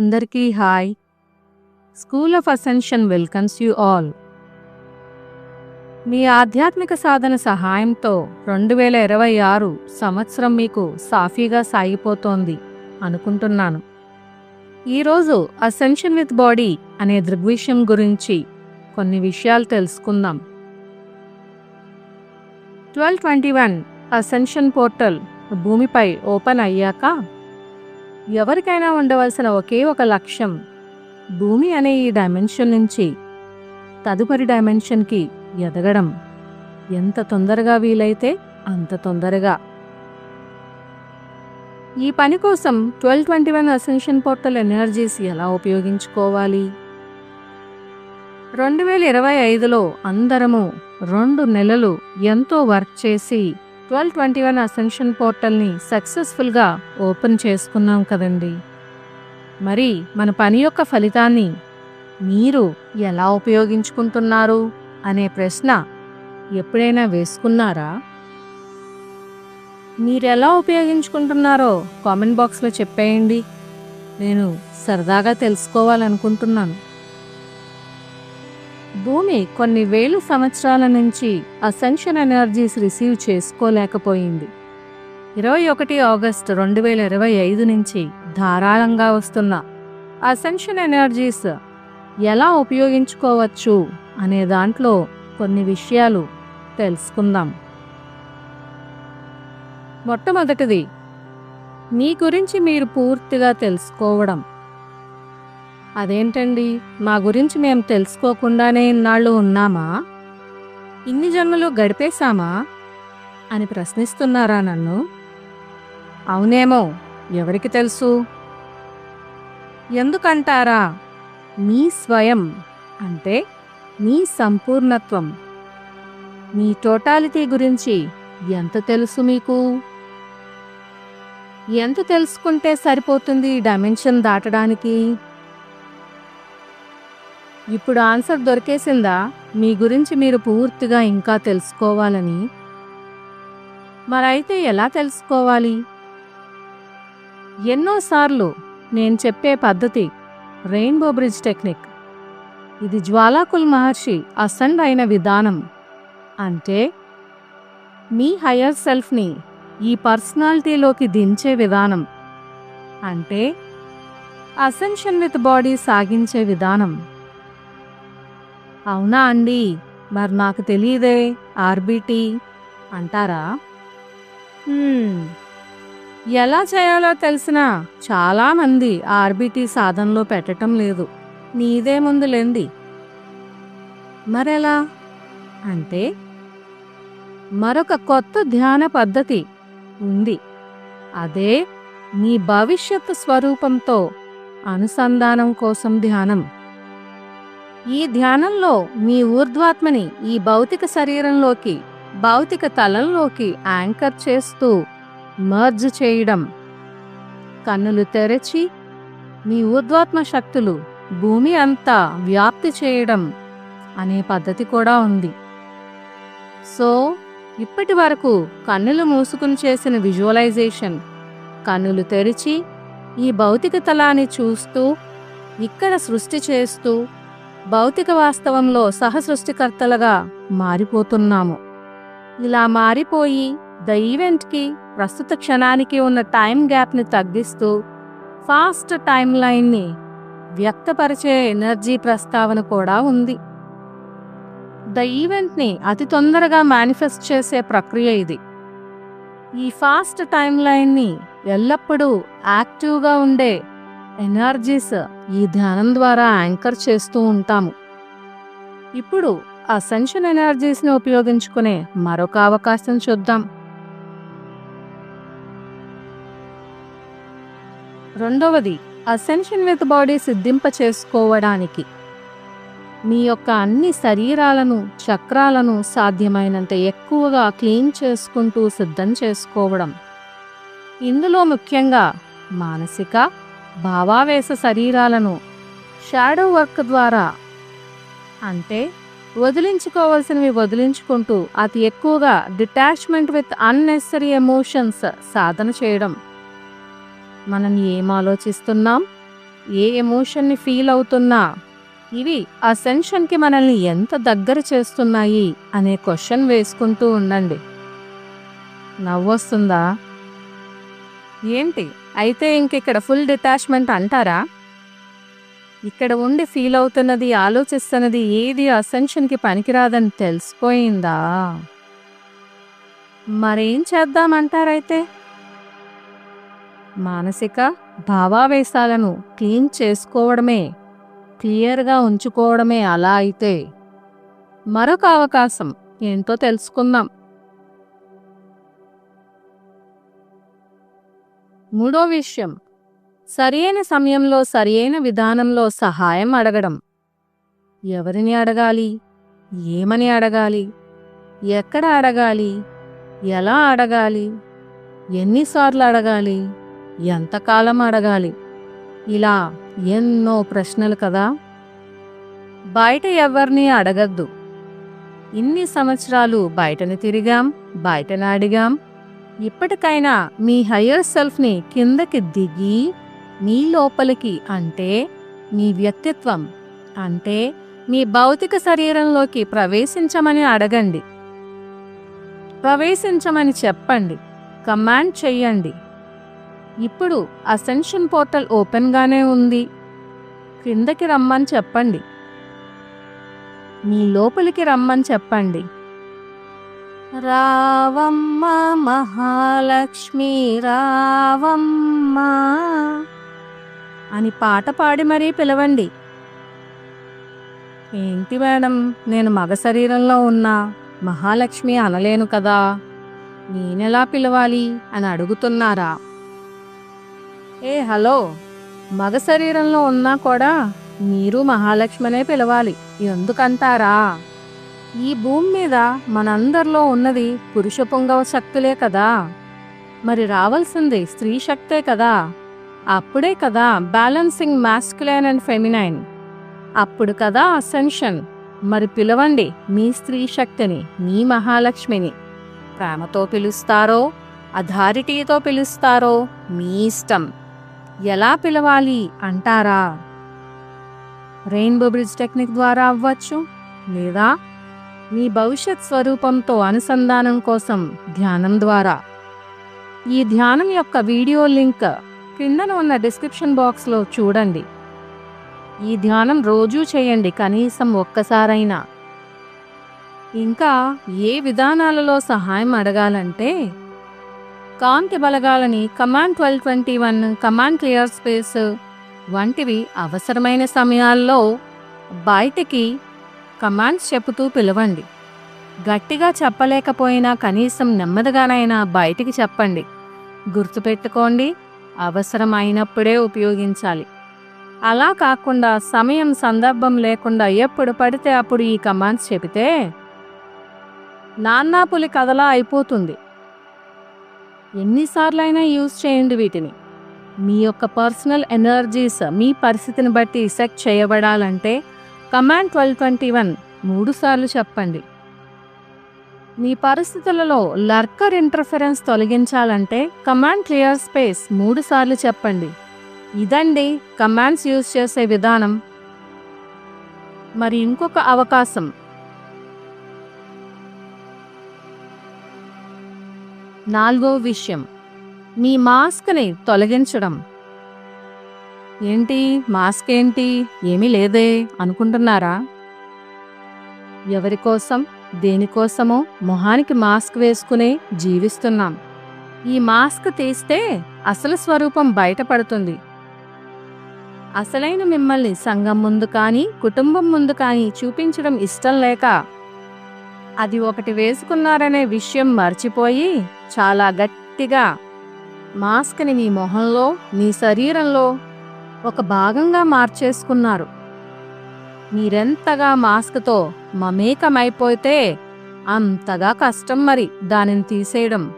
అందరికీ hi. School of ascension welcomes you all మీ ఆధ్యాత్మిక సాధన సహాయంతో రెండు వేల ఇరవై ఆరు సంవత్సరం మీకు సాఫీగా సాగిపోతోంది అనుకుంటున్నాను. ఈరోజు అసెన్షన్ విత్ బాడీ అనే దృగ్విషయం గురించి కొన్ని విషయాలు తెలుసుకుందాం. Twelve twenty one ascension portal భూమిపై ఓపెన్ అయ్యాక ఎవరికైనా ఉండవలసిన ఒకే ఒక లక్ష్యం భూమి అనే ఈ డైమెన్షన్ నుంచి తదుపరి డైమెన్షన్కి ఎదగడం. ఎంత తొందరగా వీలైతే అంత తొందరగా. ఈ పని కోసం twelve twenty one ascension portal energies ఎలా ఉపయోగించుకోవాలి? రెండు వేల ఇరవై ఐదులో అందరము రెండు నెలలు ఎంతో వర్క్ చేసి ట్వెల్వ్ ట్వంటీ వన్ అసెన్షన్ పోర్టల్ని సక్సెస్ఫుల్గా ఓపెన్ చేసుకున్నాం కదండి. మరి మన పని యొక్క ఫలితాన్ని మీరు ఎలా ఉపయోగించుకుంటున్నారు అనే ప్రశ్న ఎప్పుడైనా వేసుకున్నారా? మీరు ఎలా ఉపయోగించుకుంటున్నారో కామెంట్ బాక్స్లో చెప్పేయండి. నేను సరదాగా తెలుసుకోవాలనుకుంటున్నాను. భూమి కొన్ని వేలు సంవత్సరాల నుంచి అసెన్షన్ ఎనర్జీస్ రిసీవ్ చేసుకోలేకపోయింది. ఇరవై ఒకటి ఆగస్టు రెండు వేల ఇరవై ఐదు నుంచి ధారాళంగా వస్తున్న అసెన్షన్ ఎనర్జీస్ ఎలా ఉపయోగించుకోవచ్చు అనే దాంట్లో కొన్ని విషయాలు తెలుసుకుందాం. మొట్టమొదటిది మీ గురించి మీరు పూర్తిగా తెలుసుకోవడం. అదేంటండి? మా గురించి మేము తెలుసుకోకుండానే ఇన్నాళ్ళు ఉన్నామా? ఇన్ని జన్మలు గడిపేశామా? అని ప్రశ్నిస్తున్నారా నన్ను? అవునేమో ఎవరికి తెలుసు? ఎందుకంటారా? మీ స్వయం అంటే మీ సంపూర్ణత్వం. మీ టోటాలిటీ గురించి ఎంత తెలుసు మీకు? ఎంత తెలుసుకుంటే సరిపోతుంది డైమెన్షన్ దాటడానికి? ఇప్పుడు ఆన్సర్ దొరికేసిందా? మీ గురించి మీరు పూర్తిగా ఇంకా తెలుసుకోవాలని. మరైతే ఎలా తెలుసుకోవాలి? ఎన్నోసార్లు నేను చెప్పే పద్ధతి రెయిన్బో బ్రిడ్జ్ టెక్నిక్. ఇది జ్వాలాకుల్ మహర్షి అసెండ్ అయిన విధానం. అంటే మీ హయ్యర్ సెల్ఫ్ని ఈ పర్సనాలిటీలోకి దించే విధానం. అంటే అసెన్షన్ విత్ బాడీ సాగించే విధానం. అవునా అండి? మరి నాకు తెలియదే ఆర్బీటీ అంటారా? ఎలా చేయాలో తెలిసిన చాలామంది ఆర్బీటీ సాధనలో పెట్టడం లేదు. నీదే ముందులేంది మరెలా? అంటే మరొక కొత్త ధ్యాన పద్ధతి ఉంది. అదే మీ భవిష్యత్తు స్వరూపంతో అనుసంధానం కోసం ధ్యానం. ఈ ధ్యానంలో మీ ఊర్ధ్వాత్మని ఈ భౌతిక శరీరంలోకి భౌతిక తలంలోకి యాంకర్ చేస్తూ మర్జ్ చేయడం. కన్నులు తెరచి మీ ఊర్ధ్వాత్మ శక్తులు భూమి అంతా వ్యాప్తి చేయడం అనే పద్ధతి కూడా ఉంది. సో ఇప్పటి వరకు కన్నులు మూసుకుని చేసిన విజువలైజేషన్ కన్నులు తెరిచి ఈ భౌతిక తలాన్ని చూస్తూ ఇక్కడ సృష్టి చేస్తూ భౌతిక వాస్తవంలో సహసృష్టికర్తలుగా మారిపోతున్నాము. ఇలా మారిపోయి ద ఈవెంట్కి ప్రస్తుత క్షణానికి ఉన్న టైం గ్యాప్ని తగ్గిస్తూ ఫాస్ట్ టైం లైన్ని వ్యక్తపరిచే ఎనర్జీ ప్రస్తావన కూడా ఉంది. ద ఈవెంట్ని అతి తొందరగా మేనిఫెస్ట్ చేసే ప్రక్రియ ఇది. ఈ ఫాస్ట్ టైం లైన్ని ఎల్లప్పుడూ యాక్టివ్గా ఉండే ఎనర్జీస్ ఈ ధ్యానం ద్వారా యాంకర్ చేస్తూ ఉంటాము. ఇప్పుడు అసెన్షన్ ఎనర్జీస్ని ఉపయోగించుకునే మరొక అవకాశం చూద్దాం. రెండవది అసెన్షన్ విత్ బాడీ సిద్ధింప చేసుకోవడానికి మీ యొక్క అన్ని శరీరాలను చక్రాలను సాధ్యమైనంత ఎక్కువగా క్లీన్ చేసుకుంటూ సిద్ధం చేసుకోవడం. ఇందులో ముఖ్యంగా మానసిక భావావేశ శరీరాలను షాడో వర్క్ ద్వారా అంటే వదిలించుకోవాల్సినవి వదిలించుకుంటూ అతి ఎక్కువగా డిటాచ్మెంట్ విత్ అన్నెసరీ ఎమోషన్స్ సాధన చేయడం. మనం ఏం ఆలోచిస్తున్నాం? ఏ ఎమోషన్ని ఫీల్ అవుతున్నా? ఇవి అసెన్షన్కి మనల్ని ఎంత దగ్గర చేస్తున్నాయి? అనే క్వశ్చన్ వేసుకుంటూ ఉండండి. నవ్వొస్తుందా? ఏంటి? అయితే ఇంక ఇక్కడ ఫుల్ డిటాచ్మెంట్ అంటారా? ఇక్కడ ఉండి ఫీల్ అవుతున్నది ఆలోచిస్తున్నది ఏది అసెన్షన్కి పనికిరాదని తెలిసిపోయిందా? మరేం చేద్దామంటారైతే? మానసిక భావావేశాలను క్లీన్ చేసుకోవడమే క్లియర్గా ఉంచుకోవడమే అలా అయితే. మరొక అవకాశం ఏంటో తెలుసుకుందాం. మూడో విషయం. సరియైన సమయంలో సరియైన విధానంలో సహాయం అడగడం. ఎవరిని అడగాలి? ఏమని అడగాలి? ఎక్కడ అడగాలి? ఎలా అడగాలి? ఎన్నిసార్లు అడగాలి? ఎంతకాలం అడగాలి? ఇలా ఎన్నో ప్రశ్నలు కదా. బయట ఎవరిని అడగద్దు. ఇన్ని సంవత్సరాలు బయటని తిరిగాం బయటని అడిగాం ఇప్పటికైనా మీ హయ్యర్ సెల్ఫ్ని కిందకి దిగి మీ లోపలికి అంటే మీ వ్యక్తిత్వం అంటే మీ భౌతిక శరీరంలోకి ప్రవేశించమని అడగండి. ప్రవేశించమని చెప్పండి. కమాండ్ చెయ్యండి. ఇప్పుడు అసెన్షన్ పోర్టల్ ఓపెన్గానే ఉంది. క్రిందకి రమ్మని చెప్పండి. మీ లోపలికి రమ్మని చెప్పండి. రావమ్మ మహాలక్ష్మి రావమ్మ అని పాట పాడి మరీ పిలవండి. ఏంటి మేడం నేను మగ శరీరంలో ఉన్నా మహాలక్ష్మి అనలేను కదా నేనెలా పిలవాలి అని అడుగుతున్నారా? ఏ హలో మగ శరీరంలో ఉన్నా కూడా మీరు మహాలక్ష్మనే పిలవాలి ఎందుకంటారా? ఈ భూమి మీద మనందరిలో ఉన్నది పురుష పుంగవ శక్తులే కదా. మరి రావాల్సింది స్త్రీ శక్తే కదా. అప్పుడే కదా బ్యాలెన్సింగ్ మాస్కులైన్ అండ్ ఫెమినైన్ అప్పుడు కదా అసెన్షన్ మరి పిలవండి మీ స్త్రీ శక్తిని మీ మహాలక్ష్మిని. ప్రేమతో పిలుస్తారో అథారిటీతో పిలుస్తారో మీ ఇష్టం. ఎలా పిలవాలి అంటారా? రెయిన్బో బ్రిడ్జ్ టెక్నిక్ ద్వారా అవ్వచ్చు లేదా మీ భవిష్యత్ స్వరూపంతో అనుసంధానం కోసం ధ్యానం ద్వారా. ఈ ధ్యానం యొక్క వీడియో లింక్ క్రిందన ఉన్న డిస్క్రిప్షన్ బాక్స్లో చూడండి. ఈ ధ్యానం రోజూ చేయండి కనీసం ఒక్కసారైనా. ఇంకా ఏ విధానాలలో సహాయం అడగాలంటే కాంతి బలగాలని command twelve twenty one command clear space వంటివి అవసరమైన సమయాల్లో బయటికి కమాండ్స్ చెబుతూ పిలవండి. గట్టిగా చెప్పలేకపోయినా కనీసం నెమ్మదిగానైనా బయటికి చెప్పండి. గుర్తుపెట్టుకోండి అవసరమైనప్పుడే ఉపయోగించాలి. అలా కాకుండా సమయం సందర్భం లేకుండా ఎప్పుడు పడితే అప్పుడు ఈ కమాండ్స్ చెబితే నాన్నాపులి కథలా అయిపోతుంది. ఎన్నిసార్లైనా యూజ్ చేయండి వీటిని. మీ యొక్క పర్సనల్ ఎనర్జీస్ మీ పరిస్థితిని బట్టి సెట్ చేయబడాలంటే కమాండ్ ట్వెల్వ్ ట్వంటీ వన్ మూడు సార్లు చెప్పండి. మీ పరిస్థితులలో లర్కర్ ఇంటర్ఫరెన్స్ తొలగించాలంటే కమాండ్ క్లియర్ స్పేస్ మూడు సార్లు చెప్పండి. ఇదండి కమాండ్స్ యూజ్ చేసే విధానం. మరి ఇంకొక అవకాశం. నాలుగో విషయం. మీ మాస్క్ని తొలగించడం. ఏంటి? మాస్క్ ఏంటి? ఏమీ లేదే అనుకుంటున్నారా? ఎవరి కోసం దేనికోసమో? మొహానికి మాస్క్ వేసుకునే జీవిస్తున్నాం. ఈ మాస్క్ తీస్తే అసలు స్వరూపం బయటపడుతుంది. అసలైన మిమ్మల్ని సంఘం ముందు కానీ కుటుంబం ముందు కానీ చూపించడం ఇష్టం లేక అది ఒకటి వేసుకున్నారనే విషయం మర్చిపోయి చాలా గట్టిగా మాస్క్ని మీ మొహంలో మీ శరీరంలో ఒక భాగంగా మార్చేసుకున్నారు. మీరెంతగా మాస్క్తో మమేకమైపోతే అంతగా కష్టం మరి దానిని తీసేయడం.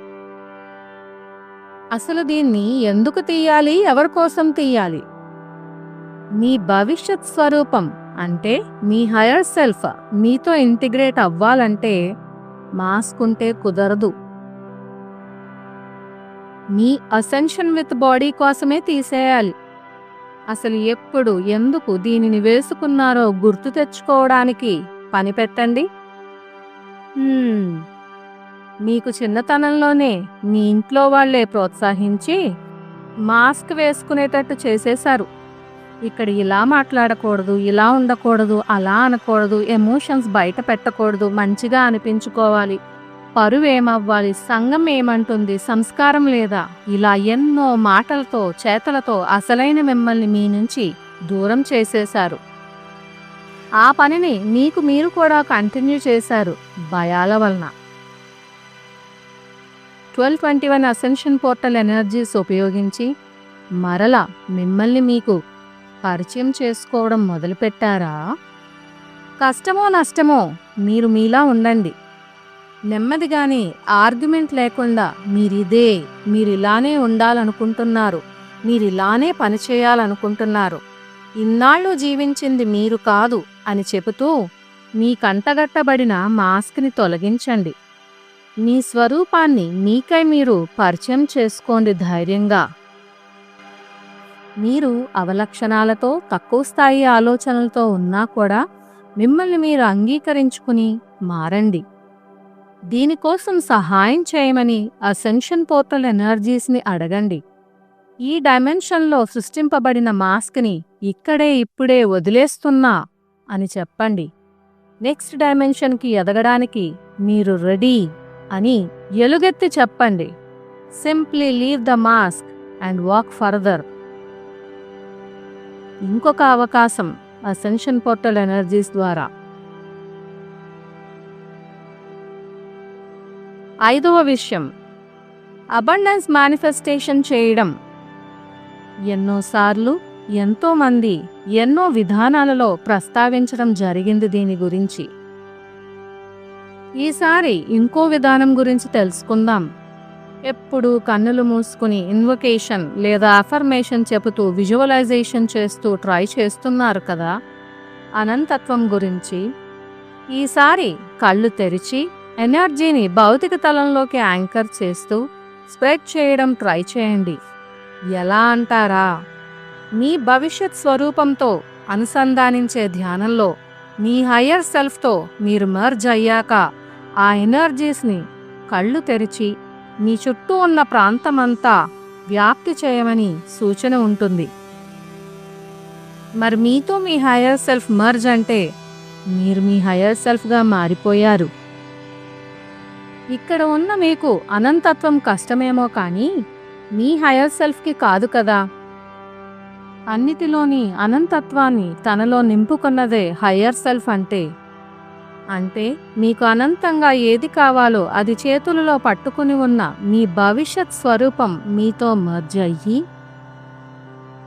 అసలు దీన్ని ఎందుకు తీయాలి? ఎవరి కోసం తీయాలి? మీ భవిష్యత్ స్వరూపం అంటే మీ హయర్ సెల్ఫ్ మీతో ఇంటిగ్రేట్ అవ్వాలంటే మాస్క్ ఉంటే కుదరదు. మీ అసెన్షన్ విత్ బాడీ కోసమే తీసేయాలి. అసలు ఎప్పుడు ఎందుకు దీనిని వేసుకున్నారో గుర్తు తెచ్చుకోవడానికి పని పెట్టండి. మీకు చిన్నతనంలోనే మీ ఇంట్లో వాళ్ళే ప్రోత్సహించి మాస్క్ వేసుకునేటట్టు చేసేశారు. ఇక్కడ ఇలా మాట్లాడకూడదు ఇలా ఉండకూడదు అలా అనకూడదు ఎమోషన్స్ బయట పెట్టకూడదు మంచిగా అనిపించుకోవాలి. పరువేమవ్వాలి? సంఘం ఏమంటుంది సంస్కారం లేదా? ఇలా ఎన్నో మాటలతో చేతలతో అసలైన మిమ్మల్ని మీ నుంచి దూరం చేసేశారు. ఆ పనిని మీకు మీరు కూడా కంటిన్యూ చేశారు భయాల వలన. Twelve twenty one ascension portal energies ఉపయోగించి మరలా మిమ్మల్ని మీకు పరిచయం చేసుకోవడం మొదలుపెట్టారా? కష్టమో నష్టమో మీరు మీలా ఉండండి. నెమ్మదిగానే ఆర్గ్యుమెంట్ లేకుండా మీరిదే మీరిలానే ఉండాలనుకుంటున్నారు మీరిలానే పనిచేయాలనుకుంటున్నారు. ఇన్నాళ్ళు జీవించింది మీరు కాదు అని చెబుతూ మీ కంటగట్టబడిన మాస్క్ని తొలగించండి. మీ స్వరూపాన్ని మీకై మీరు పరిచయం చేసుకోండి ధైర్యంగా. మీరు అవలక్షణాలతో తక్కువ స్థాయి ఆలోచనలతో ఉన్నా కూడా మిమ్మల్ని మీరు అంగీకరించుకుని మారండి. దీనికోసం సహాయం చేయమని అసెన్షన్ పోర్టల్ ఎనర్జీస్ని అడగండి. ఈ డైమెన్షన్లో సృష్టింపబడిన మాస్క్ని ఇక్కడే ఇప్పుడే వదిలేస్తున్నా అని చెప్పండి. నెక్స్ట్ డైమెన్షన్కి ఎదగడానికి మీరు రెడీ అని ఎలుగెత్తి చెప్పండి. Simply leave the mask and walk further. ఇంకొక అవకాశం అసెన్షన్ పోర్టల్ ఎనర్జీస్ ద్వారా. ఐదవ విషయం. అబండెన్స్ మేనిఫెస్టేషన్ చేయడం. ఎన్నోసార్లు ఎంతోమంది ఎన్నో విధానాలలో ప్రస్తావించడం జరిగింది దీని గురించి. ఈసారి ఇంకో విధానం గురించి తెలుసుకుందాం. ఎప్పుడు కన్నులు మూసుకుని ఇన్వొకేషన్ లేదా అఫర్మేషన్ చెబుతూ విజువలైజేషన్ చేస్తూ ట్రై చేస్తున్నారు కదా. అనంతత్వం గురించి. ఈసారి కళ్ళు తెరిచి ఎనర్జీని భౌతిక తలంలోకి యాంకర్ చేస్తూ స్ప్రెడ్ చేయడం ట్రై చేయండి. ఎలా అంటారా? మీ భవిష్యత్ స్వరూపంతో అనుసంధానించే ధ్యానంలో మీ హయ్యర్ సెల్ఫ్తో మీరు మర్జ్ అయ్యాక ఆ ఎనర్జీస్ని కళ్ళు తెరిచి మీ చుట్టూ ఉన్న ప్రాంతమంతా వ్యాప్తి చేయమని సూచన ఉంటుంది. మరి మీతో మీ హయ్యర్ సెల్ఫ్ మర్జ్ అంటే మీరు మీ హయ్యర్ సెల్ఫ్గా మారిపోయారు. ఇక్కడ ఉన్న మీకు అనంతత్వం కష్టమేమో కానీ మీ హయ్యర్ సెల్ఫ్కి కాదు కదా. అన్నిటిలోని అనంతత్వాన్ని తనలో నింపుకున్నదే హయ్యర్ సెల్ఫ్ అంటే. అంటే మీకు అనంతంగా ఏది కావాలో అది చేతులలో పట్టుకుని ఉన్న మీ భవిష్యత్ స్వరూపం మీతో మర్జ్ అయ్యి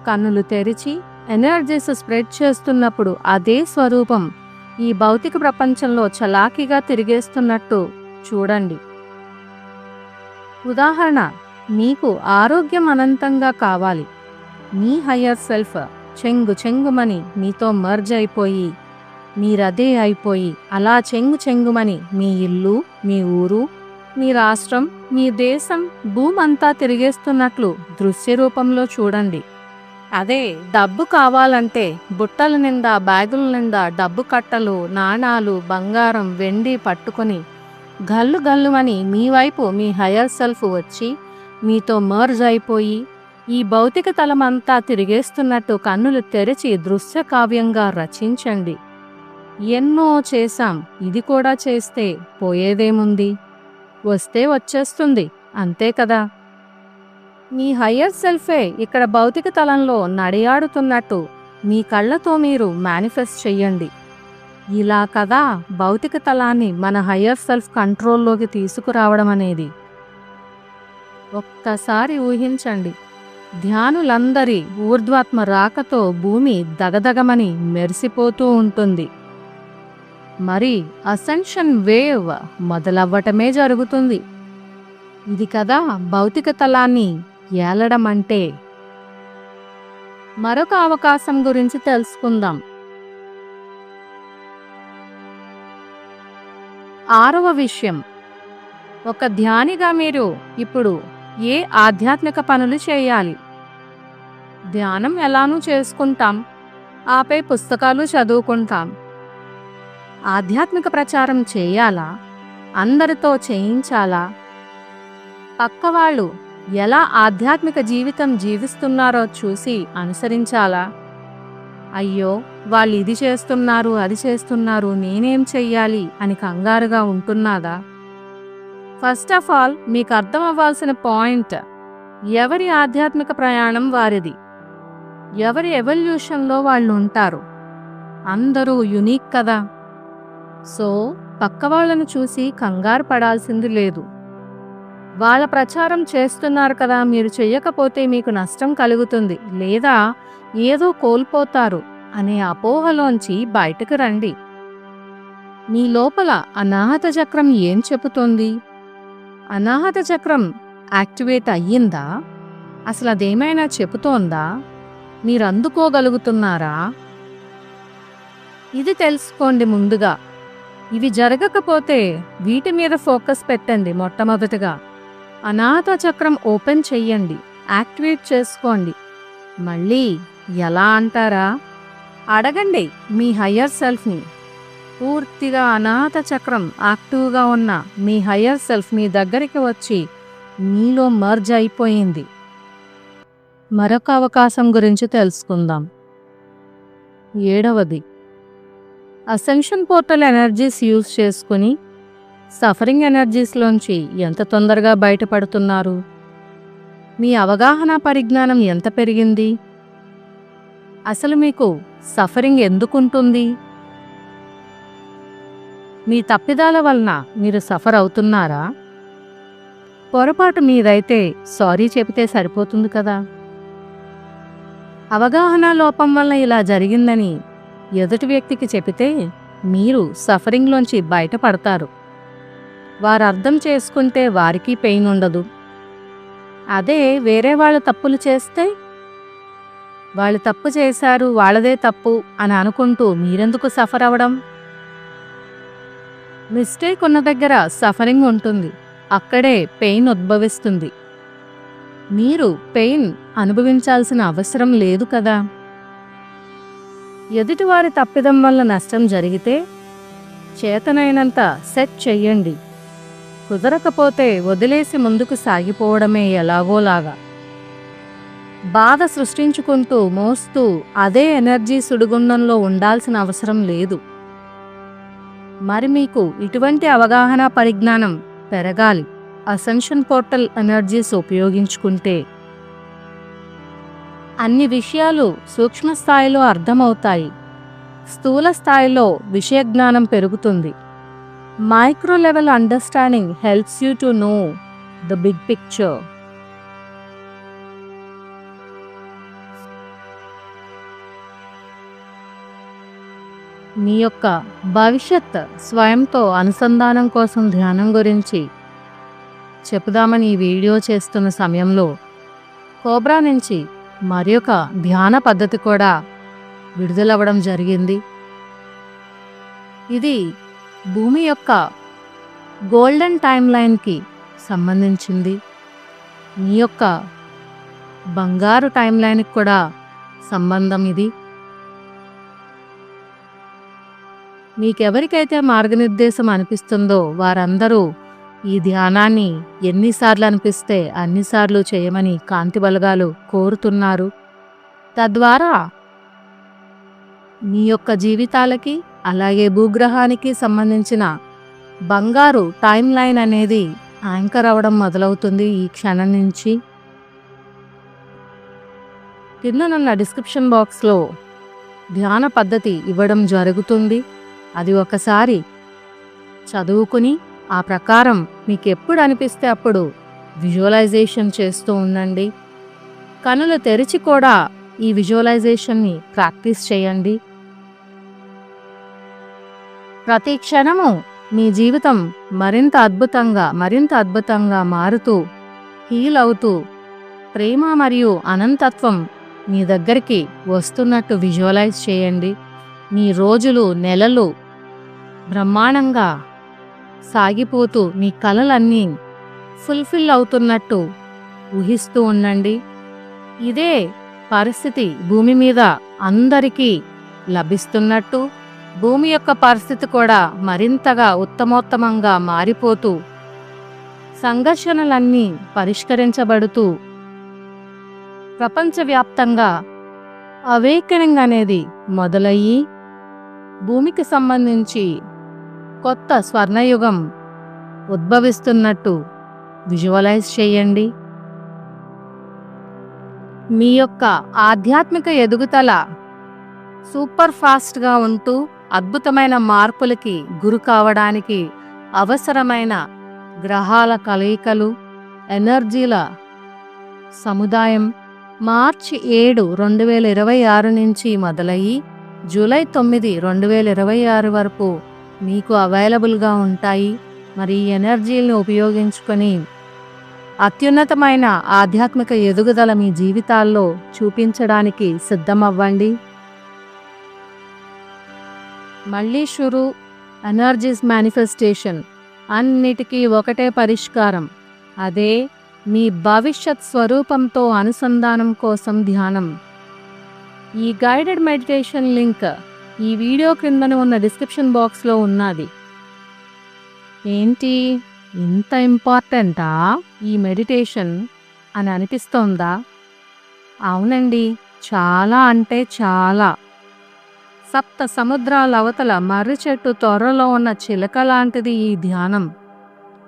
కన్నులు తెరిచి ఎనర్జీస్ స్ప్రెడ్ చేస్తున్నప్పుడు అదే స్వరూపం ఈ భౌతిక ప్రపంచంలో చలాకీగా తిరిగేస్తున్నట్టు చూడండి. ఉదాహరణ మీకు ఆరోగ్యం అనంతంగా కావాలి. మీ హయ్యర్ సెల్ఫ్ చెంగు చెంగుమని మీతో మర్జ్ అయిపోయి మీరదే అయిపోయి అలా చెంగు చెంగుమని మీ ఇల్లు మీ ఊరు మీ రాష్ట్రం మీ దేశం భూమంతా తిరిగేస్తున్నట్లు దృశ్య రూపంలో చూడండి. అదే డబ్బు కావాలంటే బుట్టల నిండా బ్యాగుల నిండా డబ్బు కట్టలు నాణాలు బంగారం వెండి పట్టుకొని గల్లు గల్లుమని మీ వైపు మీ హయర్ సెల్ఫ్ వచ్చి మీతో మర్జ్ అయిపోయి ఈ భౌతిక తలమంతా తిరిగేస్తున్నట్టు కన్నులు తెరిచి దృశ్య కావ్యంగా రచించండి. ఎన్నో చేశాం ఇది కూడా చేస్తే పోయేదేముంది? వస్తే వచ్చేస్తుంది అంతే కదా? మీ హయ్యర్ సెల్ఫే ఇక్కడ భౌతిక తలంలో నడియాడుతున్నట్టు మీ కళ్ళతో మీరు మేనిఫెస్ట్ చెయ్యండి. ఇలా కదా భౌతిక తలాన్ని మన హయ్యర్ సెల్ఫ్ కంట్రోల్లోకి తీసుకురావడం అనేది. ఒక్కసారి ఊహించండి. ధ్యానులందరి ఊర్ధ్వాత్మ రాకతో భూమి దగదగమని మెరిసిపోతూ ఉంటుంది. మరి అసెన్షన్ వేవ్ మొదలవ్వటమే జరుగుతుంది. ఇది కదా భౌతిక తలాన్ని ఏలడం అంటే మరొక అవకాశం గురించి తెలుసుకుందాం. ఆరవ విషయం. ఒక ధ్యానిగా మీరు ఇప్పుడు ఏ ఆధ్యాత్మిక పనులు చేయాలి? ధ్యానం ఎలానూ చేసుకుంటాం. ఆపై పుస్తకాలు చదువుకుంటాం. ఆధ్యాత్మిక ప్రచారం చేయాలా? అందరితో చేయించాలా? పక్కవాళ్ళు ఎలా ఆధ్యాత్మిక జీవితం జీవిస్తున్నారో చూసి అనుసరించాలా? అయ్యో వాళ్ళు ఇది చేస్తున్నారు అది చేస్తున్నారు నేనేం చెయ్యాలి అని కంగారుగా ఉంటున్నాదా? ఫస్ట్ ఆఫ్ ఆల్ మీకు అర్థం అవ్వాల్సిన పాయింట్ ఎవరి ఆధ్యాత్మిక ప్రయాణం వారిది? ఎవరి ఎవల్యూషన్లో వాళ్ళు ఉంటారు అందరూ యునీక్ కదా? సో పక్క వాళ్ళను చూసి కంగారు పడాల్సింది లేదు. వాళ్ళ ప్రచారం చేస్తున్నారు కదా మీరు చెయ్యకపోతే మీకు నష్టం కలుగుతుంది. లేదా ఏదో కోల్పోతారు. అనే అపోహలోంచి బయటకు రండి. మీ లోపల అనాహత చక్రం ఏం చెబుతోంది? అనాహత చక్రం యాక్టివేట్ అయ్యిందా? అసలు అదేమైనా చెబుతోందా? మీరు అందుకోగలుగుతున్నారా ఇది తెలుసుకోండి ముందుగా. ఇవి జరగకపోతే వీటి మీద ఫోకస్ పెట్టండి మొట్టమొదటిగా. అనాథ చక్రం ఓపెన్ చెయ్యండి. యాక్టివేట్ చేసుకోండి. మళ్ళీ ఎలా అంటారా? అడగండి మీ హయ్యర్ సెల్ఫ్ని. పూర్తిగా అనాథ చక్రం యాక్టివ్గా ఉన్న మీ హయ్యర్ సెల్ఫ్ మీ దగ్గరికి వచ్చి మీలో మర్జ్ అయిపోయింది. మరొక అవకాశం గురించి తెలుసుకుందాం. ఏడవది. అసెన్షన్ పోర్టల్ ఎనర్జీస్ యూజ్ చేసుకుని సఫరింగ్ ఎనర్జీస్లోంచి ఎంత తొందరగా బయటపడుతున్నారు? మీ అవగాహన పరిజ్ఞానం ఎంత పెరిగింది? అసలు మీకు సఫరింగ్ ఎందుకుంటుంది? మీ తప్పిదాల వలన మీరు సఫర్ అవుతున్నారా? పొరపాటు మీదైతే సారీ చెబితే సరిపోతుంది కదా. అవగాహన లోపం వల్ల ఇలా జరిగిందని ఎదుటి వ్యక్తికి చెబితే మీరు సఫరింగ్లోంచి బయటపడతారు. వారు అర్థం చేసుకుంటే వారికి పెయిన్ ఉండదు అదే వేరే వాళ్ళు తప్పులు చేస్తే వాళ్ళు తప్పు చేశారు వాళ్ళదే తప్పు అని అనుకుంటూ మీరెందుకు సఫర్ అవ్వడం? మిస్టేక్ ఉన్న దగ్గర సఫరింగ్ ఉంటుంది. అక్కడే పెయిన్ ఉద్భవిస్తుంది. మీరు పెయిన్ అనుభవించాల్సిన అవసరం లేదు కదా? ఎదుటివారి తప్పిదం వల్ల నష్టం జరిగితే చేతనైనంత సెట్ చెయ్యండి. కుదరకపోతే వదిలేసి ముందుకు సాగిపోవడమే ఎలాగోలాగా. బాధ సృష్టించుకుంటూ మోస్తూ అదే ఎనర్జీ సుడిగుండంలో ఉండాల్సిన అవసరం లేదు. మరి మీకు ఇటువంటి అవగాహన పరిజ్ఞానం పెరగాలి. అసెన్షన్ పోర్టల్ ఎనర్జీస్ ఉపయోగించుకుంటే. అన్ని విషయాలు సూక్ష్మ స్థాయిలో అర్థమవుతాయి. స్థూల స్థాయిలో విషయ జ్ఞానం పెరుగుతుంది. Micro level understanding helps you to know the big picture. మీ యొక్క భవిష్యత్ స్వయంతో అనుసంధానం కోసం ధ్యానం గురించి చెప్పుదామని ఈ వీడియో చేస్తున్న సమయంలో కోబ్రా నుంచి మరి ఒక ధ్యాన పద్ధతి కూడా విడుదలవ్వడం జరిగింది. ఇది భూమి యొక్క గోల్డెన్ టైమ్ లైన్కి సంబంధించింది. మీ యొక్క బంగారు టైం లైన్కి కూడా సంబంధం ఇది. మీకెవరికైతే మార్గనిర్దేశం అనిపిస్తుందో వారందరూ ఈ ధ్యానాన్ని ఎన్నిసార్లు అనిపిస్తే అన్నిసార్లు చేయమని కాంతి బలగాలు కోరుతున్నారు. తద్వారా మీ యొక్క జీవితాలకి అలాగే భూగ్రహానికి సంబంధించిన బంగారు టైం లైన్ అనేది యాంకర్ అవ్వడం మొదలవుతుంది ఈ క్షణం నుంచి. కిందనున్న డిస్క్రిప్షన్ బాక్స్లో ధ్యాన పద్ధతి ఇవ్వడం జరుగుతుంది. అది ఒకసారి. చదువుకుని ఆ ప్రకారం మీకు ఎప్పుడు అనిపిస్తే అప్పుడు విజువలైజేషన్ చేస్తూ ఉండండి. కనులు తెరిచి కూడా ఈ విజువలైజేషన్ని ప్రాక్టీస్ చేయండి. ప్రతి క్షణము మీ జీవితం మరింత అద్భుతంగా మరింత అద్భుతంగా మారుతూ హీల్ అవుతూ ప్రేమ మరియు అనంతత్వం మీ దగ్గరికి వస్తున్నట్టు విజువలైజ్ చేయండి. మీ రోజులు నెలలు బ్రహ్మాండంగా సాగిపోతూ మీ కలలన్నీ ఫుల్ఫిల్ అవుతున్నట్టు ఊహిస్తూ ఉండండి. ఇదే పరిస్థితి భూమి మీద అందరికీ లభిస్తున్నట్టు భూమి యొక్క పరిస్థితి కూడా మరింతగా ఉత్తమోత్తమంగా మారిపోతూ సంఘర్షణలన్నీ పరిష్కరించబడుతూ ప్రపంచవ్యాప్తంగా అవేకనింగ్ అనేది మొదలయ్యి భూమికి సంబంధించి కొత్త స్వర్ణయుగం ఉద్భవిస్తున్నట్టు విజువలైజ్ చేయండి. మీ యొక్క ఆధ్యాత్మిక ఎదుగుదల సూపర్ ఫాస్ట్గా ఉంటూ అద్భుతమైన మార్పులకి గురి కావడానికి అవసరమైన గ్రహాల కలయికలు ఎనర్జీల సముదాయం మార్చి ఏడు రెండు వేల ఇరవై ఆరు నుంచి మొదలయ్యి జూలై తొమ్మిది రెండు వేల ఇరవై ఆరు వరకు మీకు అవైలబుల్గా ఉంటాయి. మరి ఈ ఎనర్జీలను ఉపయోగించుకొని అత్యున్నతమైన ఆధ్యాత్మిక ఎదుగుదల మీ జీవితాల్లో చూపించడానికి సిద్ధమవ్వండి. మళ్ళీ షురు ఎనర్జీస్ మేనిఫెస్టేషన్ అన్నిటికీ ఒకటే పరిష్కారం. అదే మీ భవిష్యత్ స్వరూపంతో అనుసంధానం కోసం ధ్యానం. ఈ గైడెడ్ మెడిటేషన్ లింక్ ఈ వీడియో క్రిందన ఉన్న డిస్క్రిప్షన్ బాక్స్లో ఉన్నది. ఏంటి? ఇంత ఇంపార్టెంటా? ఈ మెడిటేషన్ అని అనిపిస్తోందా? అవునండి చాలా అంటే చాలా. సప్త సముద్రాల అవతల మర్రి చెట్టు త్వరలో ఉన్న చిలక లాంటిది ఈ ధ్యానం.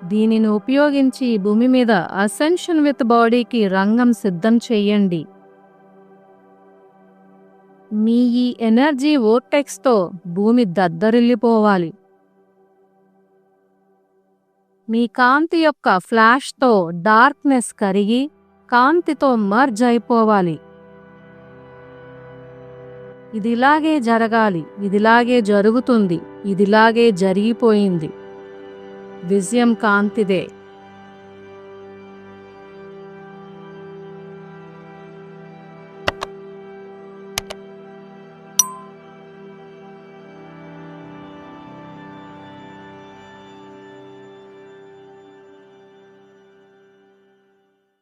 దీనిని ఉపయోగించి భూమి మీద అసెన్షన్ విత్ బాడీకి రంగం సిద్ధం చెయ్యండి మీ ఈ ఎనర్జీ ఓర్టెక్స్తో భూమి దద్దరిల్లిపోవాలి. మీ కాంతి యొక్క ఫ్లాష్తో డార్క్నెస్ కరిగి కాంతితో మర్జ్ అయిపోవాలి. ఇదిలాగే జరగాలి ఇదిలాగే జరుగుతుంది ఇదిలాగే జరిగిపోయింది. విజయం కాంతిదే.